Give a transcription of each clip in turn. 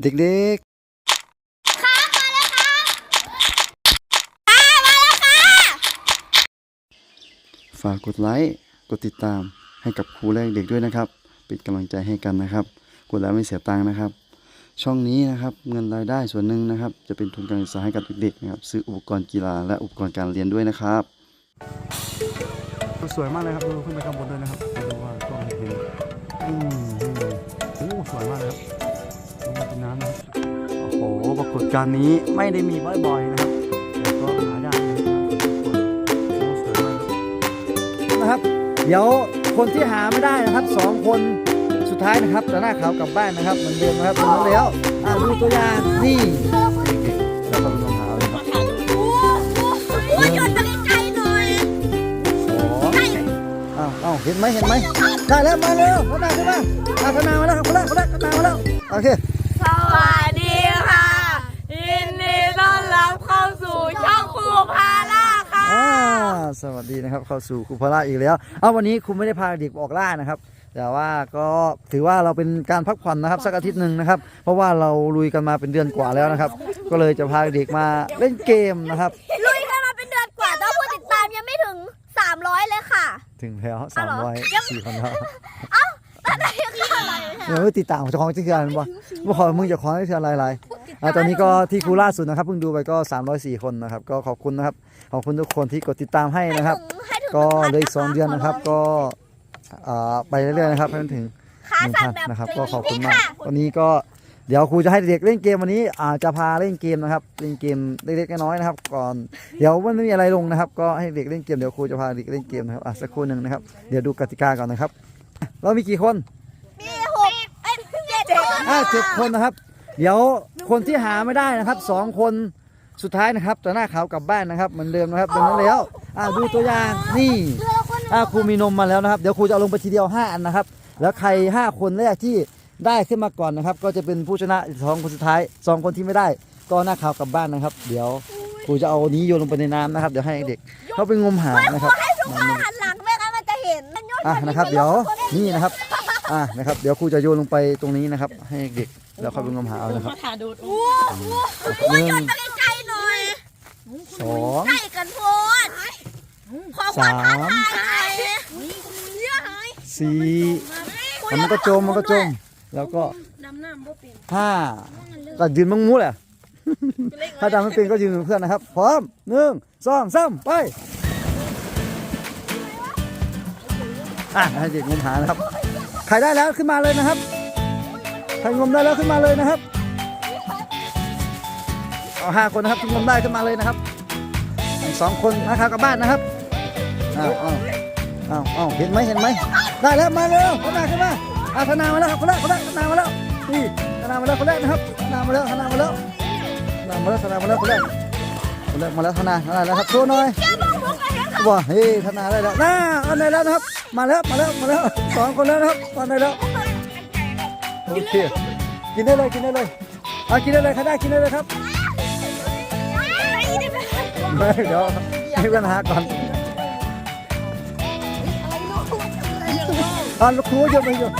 เด็กๆฝากกดไลค์ กดติดตามให้กับครูและเด็กด้วยนะครับ เป็นกำลังใจให้กันนะครับ กดแล้วไม่เสียตังค์นะครับ ช่องนี้นะครับเงินรายได้ส่วนหนึ่งนะครับ จะเป็นทุนการศึกษาให้กับเด็กๆนะครับ ซื้ออุปกรณ์กีฬาและอุปกรณ์การเรียนด้วยนะครับสวยมากเลยครับดูขึ้นไปข้างบนด้วยนะครับดูว่ากล้องเห็นอืมโอ้สวยมากเลยครับ ดูมาเป็นน้ำนะครับโอ้โหปรากฏการณ์นี้ไม่ได้มีบ่อยๆนะครับแต่ก็หาได้นะครับโอ้สวยมากนะครับเดี๋ยวคนที่หาไม่ได้นะครับสองคนสุดท้ายนะครับจะหน้าขาวกลับบ้านนะครับเหมือนเดิมนะครับตรงนั้นแล้วอ่าดูตัวอย่างนี่แล้วก็ลองหาเลยครับโอ้ยหยุดมาไกลๆหน่อยสองอ้าวอ้าวเห็นไหมเห็นไหมได้แล้วมาเร็วพนาขึ้นมาอาพนามาแล้วคนแรกคนแรกพนามาแล้วโอเคส วัสดีค่ะยินดีต้อนรับเข้าสู่ช่องครูพาล่าค่ะอ่าสวัสดีนะครับเข้าสู่ครูพละอีกแล้วเอาวันนี้ครูไม่ได้พาเด็กออกล่านะครับ แต่ว่าก็ถือว่าเราเป็นการพักผ่อนนะครับสักอาทิตย์หนึ่งนะครับ เพราะว่าเราลุยกันมาเป็นเดือนกว่าแล้วนะครับ ก็เลยจะพาเด็กมาเล่นเกมนะครับ ลุยกันมาเป็นเดือนกว่าแต่ผู้ติดตามยังไม่ถึง 300 เลยค่ะ ถึงแล้วสามร้อยสี่พันแล้ว ตอนนี้คืออะไร เดี๋ยวติดตามเจ้าของที่คืออะไรบ่บ่ขอมึงจะขอให้คืออะไรอะไรอ่าตอนนี้ก็ที่ครูล่าสุดนะครับเพิ่งดูไปก็ 304 คนนะครับ ก็ขอบคุณนะครับ ขอบคุณทุกคนที่กดติดตามให้นะครับ ก็เหลยสองเดือนนะครับ ก็อ่าไปเรื่อยๆนะครับให้มันถึงขาหนึ่งสั่นพันแบบนะครับ ก็ขอบคุณมากวันนี้ก็เดี๋ยวครูจะให้เด็กเล่นเกมวันนี้อาจจะพาเล่นเกมนะครับเล่นเกมเล็กๆน้อยๆนะครับ ก่อนเดี๋ยวมันไม่มีอะไรลงนะครับ ก็ให้เด็กเล่นเกมเดี๋ยวครูจะพาเด็กเล่นเกมนะครับอะสักครู่หนึ่งนะครับเดี๋ยวดูกติกาก่อนนะครับ เรามีกี่คน เจ็ดคนอ่าเจ็ดคนนะครับ เดี๋ยวคนที่หาไม่ได้นะครับสองคนสุดท้ายนะครับจะหน้าขาวกลับบ้านนะครับเหมือนเดิมนะครับดังนั้นแล้วอ่าดูตัวอย่างนี่อ่าครูมีนมมาแล้วนะครับ เดี๋ยวครูจะเอาลงไปทีเดียว5อันนะครับ แล้วใคร5คนแรกที่ได้ขึ้นมาก่อนนะครับ ก็จะเป็นผู้ชนะสองคนสุดท้ายสองคนที่ไม่ได้ ก็หน้าขาวกลับบ้านนะครับ เดี๋ยวครูจะเอานี้โยนลงไปในน้ำนะครับ เดี๋ยวให้เด็กเขาไปงมหานะครับให้ทุกคนหันหลังไม่งั้นมันจะเห็นมันยอดอะนะครับ เดี๋ยวนี่นะครับ อะนะครับ เดี๋ยวครูจะโยนลงไปตรงนี้นะครับ ให้เด็กแล้วเขาไปงมหาเอานะครับโอ้โหหนึ่งมาใกล้ๆหน่อยสองใกล้กันโพดขอความท้าทายเยอะหายสี่มันก็จมมันก็จม แล้วก็ห้าก็ยืนมังมูแหละ ถ้าจำไม่เป็นก็ยืนเป็นเพื่อนนะครับ พร้อมหนึ่งสองสามไปอะให้เด็กงมหานะครับ ใครได้แล้วขึ้นมาเลยนะครับใครงมได้แล้วขึ้นมาเลยนะครับเอาห้าคนนะครับที่งมได้ขึ้นมาเลยนะครับอีกสองคนนะครับกลับบ้านนะครับอ้าวอ้าวอ้าวอ้าวเห็นไหมเห็นไหมได้แล้วมาเร็วคนแรกขึ้นมาอาธนามาแล้วครับคนแรกคนแรกธนามาแล้วนี่ธนามาแล้วคนแรกนะครับธนามาแล้วธนามาแล้วธนามาแล้วธนามาแล้วคนแรกคนแรกมาแล้วธนาธนาแล้วครับโชว์หน่อยว้าเฮ้ยธนาได้แล้วน่าอันไหนแล้วนะครับ มาแล้วมาแล้วมาแล้วสองคนแล้วนะครับอันไหนแล้วโอเคกินได้เลยกินได้เลยเอากินได้เลยใครได้กินได้เลยครับไม่เดี๋ยวให้ปัญหาก่อนอ่านครูเยอะไปเยอะ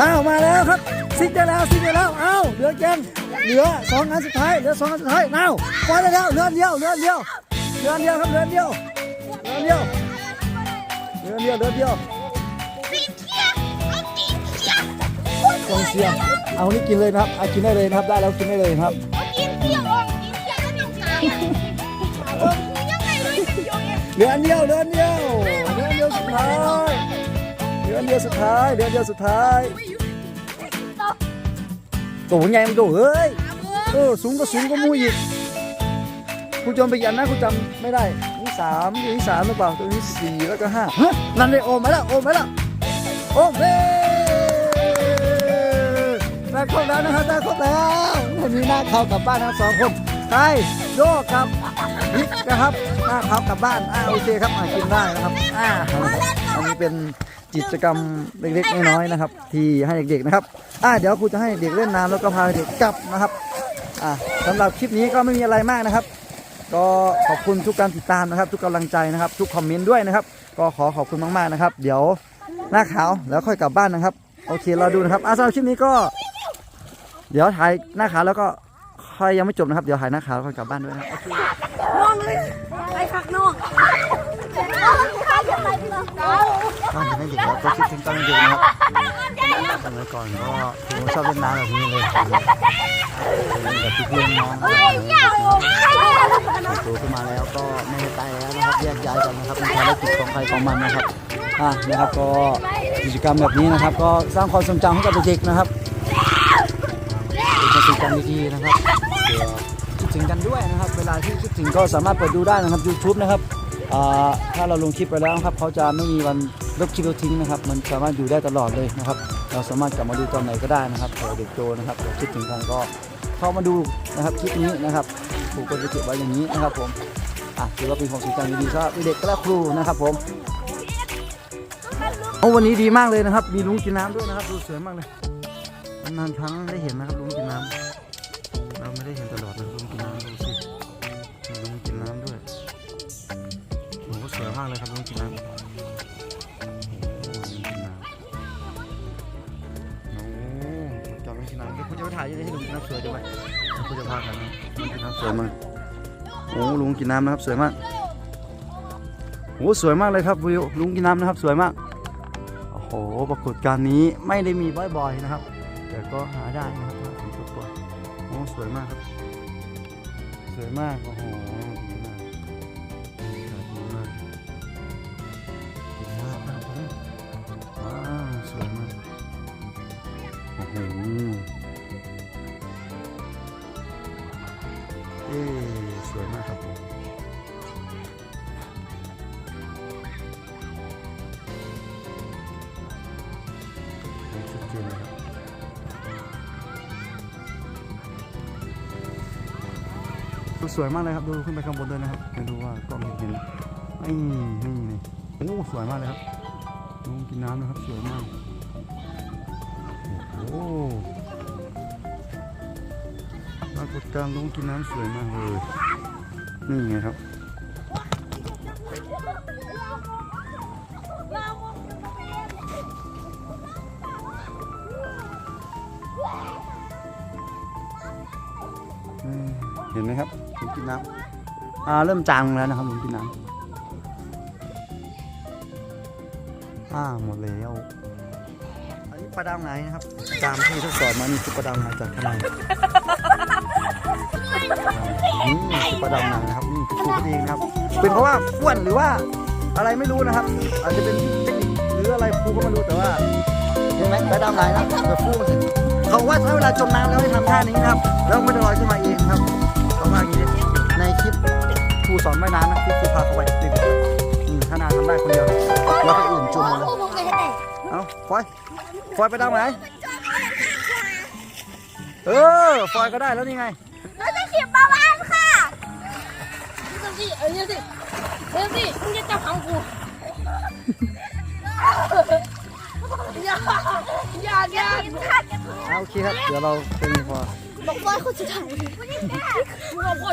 อ้าวมาแล้วครับซิกได้แล้วซิกได้แล้วอ้าวเหลือแกนเหลือสองอันสุดท้ายเหลือสองอันสุดท้ายอ้าวปล่อยได้แล้วเหลือเดียวเหลือเดียวเหลือเดียวครับเหลือเดียว เหลืออันเดียวเหลืออันเดียวเหลืออันเดียวกองเชียร์เอานี่กินเลยนะครับเอากินได้เลยนะครับ ได้แล้วกินได้เลยนะครับเหลืออันเดียวเหลืออันเดียวเหลืออันเดียวสุดท้ายเหลืออันเดียวสุดท้ายเหลืออันเดียวสุดท้ายโตไงมันโตเฮ้ยเออสูงก็สูงก็มูอีกกูจำไปยันนะกูจำไม่ได้นี่ สามนี่สามหรือเปล่าตัวนี้สี่แล้วก็ห้าฮะนั่นเลยโอมมาแล้วโอมมาแล้วโอมเฮ้ได้ครบแล้วนะครับได้ครบแล้ววันนี้หน้าเขากลับบ้านนะสองคนใครโยกกับพิกนะครับหน้าเขากลับบ้านอ่าโอเคครับมากินได้นะครับอ่าอันนี้เป็นกิจกรรมเล็กๆน้อยๆนะครับ ที่ให้เด็กๆนะครับอ่าเดี๋ยวครูจะให้เด็กเล่นน้ำแล้วก็พาเด็กกลับนะครับอ่าสำหรับคลิปนี้ก็ไม่มีอะไรมากนะครับ ก็ขอบคุณทุกการติดตามนะครับ ทุกกำลังใจนะครับ ทุกคอมเมนต์ด้วยนะครับ ก็ขอขอบคุณมากๆนะครับ เดี๋ยวหน้าขาวแล้วค่อยกลับบ้านนะครับ โอเคเราดูนะครับอะสำหรับคลิปนี้ก็ เดี๋ยวถ่ายหน้าขาวแล้วก็ใครยังไม่จบนะครับ เดี๋ยวถ่ายหน้าขาวแล้วก็กลับบ้านด้วยนะครับโอเค น้องเลยไปพักน้อง ตอนเด็กๆเราก็คิดถึงตอนเด็กๆนะครับสมัย ก่อนก็ผมชอบเล่นน้ำแบบนี้เลยเล่นกับพี่ๆน้องๆโตขึ้นมาแล้วก็ไม่ได้ตายแล้วนะครับแยกย้ายกันนะครับมีภารกิจของใครของมันนะครับอะนะครับก็กิจกรรมแบบนี้นะครับ ก็สร้างความทรงจำให้กับเด็กๆนะครับเป็นความทรงจำดีๆนะครับเผื่อคิดถึงกันด้วยนะครับ เวลาที่คิดถึงก็สามารถเปิดดูได้นะครับ YouTube นะครับอ่าถ้าเราลงคลิปไปแล้วนะครับเขาจะไม่มีวันลบคลิปเราทิ้งนะครับ มันสามารถอยู่ได้ตลอดเลยนะครับ เราสามารถกลับมาดูตอนไหนก็ได้นะครับเผื่อเด็กโตนะครับเดี๋ยวคิดถึงกันก็เข้ามาดูนะครับคลิปนี้นะครับครูก็จะเก็บไว้อย่างนี้นะครับ ผมอะถือว่าเป็นของสิ่งจำดีๆสำหรับเด็กและครูนะครับ ผมโอ้วันนี้ดีมากเลยนะครับ มีลุงกินน้ำด้วยนะครับดูสวยมากเลยนานครั้งได้เห็นนะครับลุงกินน้ำ กินน้ำสวยคุณจะพากันนะสวยมากโอ้ลุงกินน้ำนะครับสวยมากโอ้สวยมากเลยครับวิวลุงกินน้ำนะครับสวยมากโอ้โหปรากฏการณ์นี้ไม่ได้มีบ่อยๆนะครับ แต่ก็หาได้นะครับทุกคนโอ้สวยมากครับ สวยมากโอ้โห ครับผมชัดเจนเลยครับดูสวยมากเลยครับ ดูขึ้นไปข้างบนด้วยนะครับไม่รู้ว่ากล้องเห็นไหมนี่นี่นี่โอ้สวยมากเลยครับลุงกินน้ำนะครับ สวยมาก โอ้ปรากฏการณ์ลุงกินน้ำสวยมากเลย นี่ไงครับอืมเห็นไหมครับลุงกินน้ำอ่าเริ่มจางแล้วนะครับลุงกินน้ำอ่าหมดแล้วอันนี้ปลาดาวไหนนะครับ ตามที่ทดสอบมานี่คือปลาดาวไหนจากข้างในี่คือปลาดาวไหนะครับนี่คือครูพอดีนะครับ เป็นเพราะว่าอ้วนหรือว่าอะไรไม่รู้นะครับ อาจจะเป็นเทคนิคหรืออะไรครูก็ไม่รู้แต่ว่าเห็นไหมปลาดาวไหนนะแบบพูเขาว่าถ้เวลาจมน้ำแล้วให้ทำท่านี้นะครับ แล้วไม่ได้ลอยขึ้นมาเองครับเขาว่าอย่างนี้ในคลิปครูสอนว่ายน้ำนะที่ครูพาเขาไปติดอืมถ้านาทำได้คนเดียวแล้วก็อื่นจมหมเลยเอาฟอยฟอยไปดาไหนเออฟอยก็ได้แล้วนี่ไงเราจะขี่ปลาวาน สิเอ้ยนี่สิเอ้ยสิมึงจะจับหางกูอย่าอย่าอย่าเอาโอเคครับ เดี๋ยวเราเป็นพอบอกว่าเขาจะถ่าย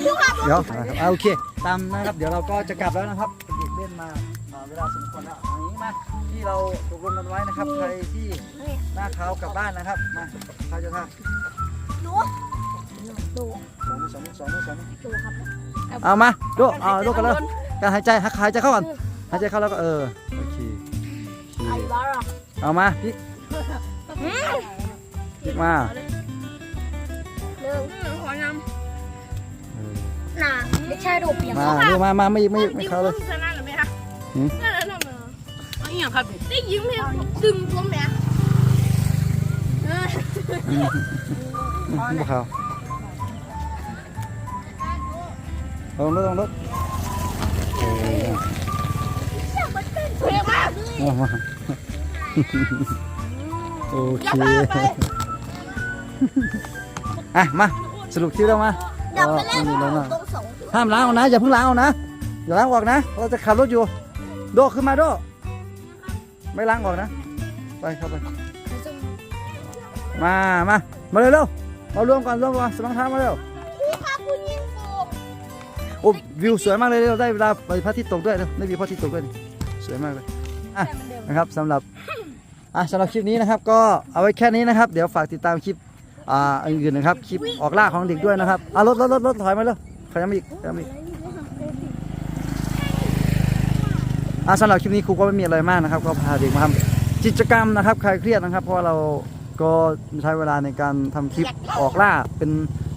เดี๋ยวเอาโอเค ตามนะครับ เดี๋ยวเราก็จะกลับแล้วนะครับเด็กเล่นมาเวลาสมควรแล้วเอาอย่างนี้มาที่เราตกลงกันไว้นะครับ ใครที่หน้าเขากลับบ้านนะครับ มาใครจะท่าหนูสองมือ สองมือสองมือสองมือดูครับเอามาดูเอาดูกันเลยการหายใจหายใจเข้าก่อนหายใจเข้าแล้วก็เออโอเคโอไอ้เคบ้าอะเอามาพลิกพลิกมาหนึ่งขอนเออำหนาไม่ใช่ดูเปียกมาดูมามาไม่ไม่ไม่เข้าเลยชนะหรือไม่คะหืมนั่นนั่นนั่นอันนี้ครับได้ยิ้มให้ดึงตัวแม่พวกเขา ลงรถลงรถเออเพียงมาเอามาโอเคอะมาสรุปคิวเรามาดับไปแล้วไม่แล้วนะตรงสองห้ามล้างเอานะอย่าเพิ่งล้างเอานะอย่าล้างออกนะ เราจะขับรถอยู่ โดขึ้นมาโดไม่ล้างออกนะ ไปเข้าไป มามามาเร็วเร็วมารวมก่อนรวมก่อนสมังท้ามาเร็ว โอ้วิวสวยมากเลยเราได้เวลาไปพระอาทิตย์ตกด้วยเร็วได้วิวพระอาทิตย์ตกด้วยนี่สวยมากเลยอะนะครับสำหรับอะสำหรับคลิปนี้นะครับ ก็เอาไว้แค่นี้นะครับ เดี๋ยวฝากติดตามคลิปอ่าอื่นๆนะครับคลิปออกล่าของเด็กด้วยนะครับอะรถรถรถรถถอยมาเลยขยับมาอีกขยับอีกอะสำหรับคลิปนี้ครูก็ไม่มีอะไรมากนะครับ ก็พาเด็กมาทำกิจกรรมนะครับคลายเครียดนะครับ เพราะเราก็ใช้เวลาในการทำคลิปออกล่าเป็น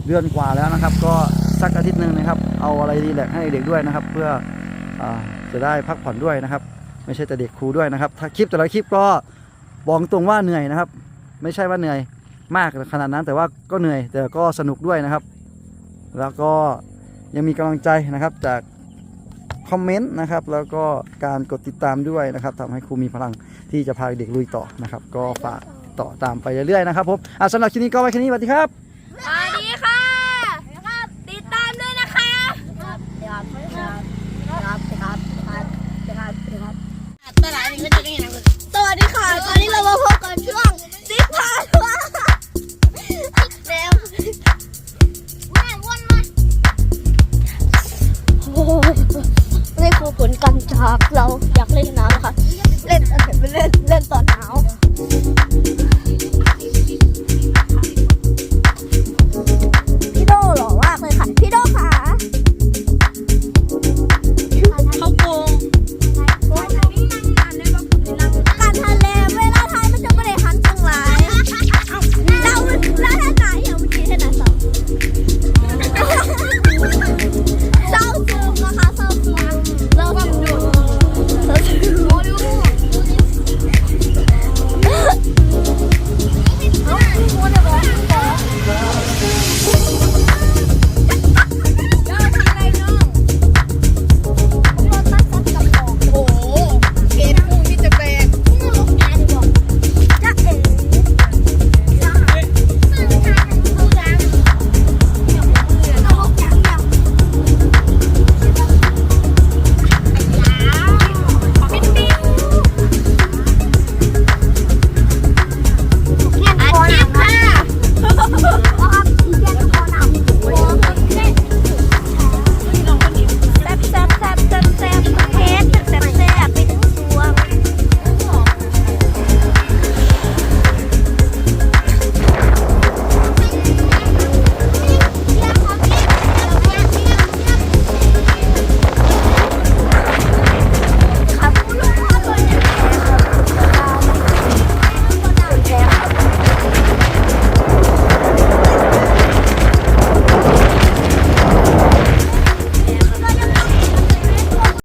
เดือนกว่าแล้วนะครับ ก็สักอาทิตย์หนึ่งนะครับ เอาอะไรดีแหละให้เด็กด้วยนะครับ เพื่ออจะได้พักผ่อนด้วยนะครับ ไม่ใช่แต่เด็กครูด้วยนะครับถ้าคลิปแต่ละคลิปก็บอกตรงว่าเหนื่อยนะครับ ไม่ใช่ว่าเหนื่อยมากขนาดนั้นแต่ว่าก็เหนื่อยแต่ก็สนุกด้วยนะครับ แล้วก็ยังมีกำลังใจนะครับจากคอมเมนต์นะครับแล้วก็การกดติดตามด้วยนะครับทำให้ครูมีพลังที่จะพาเด็กลุยต่อนะครับ ก็ฝากต่อตามไปเรื่อยๆนะครับผมสำหรับคลิปนี้ก็ไว้แค่นี้สวัสดีครับ 打你老婆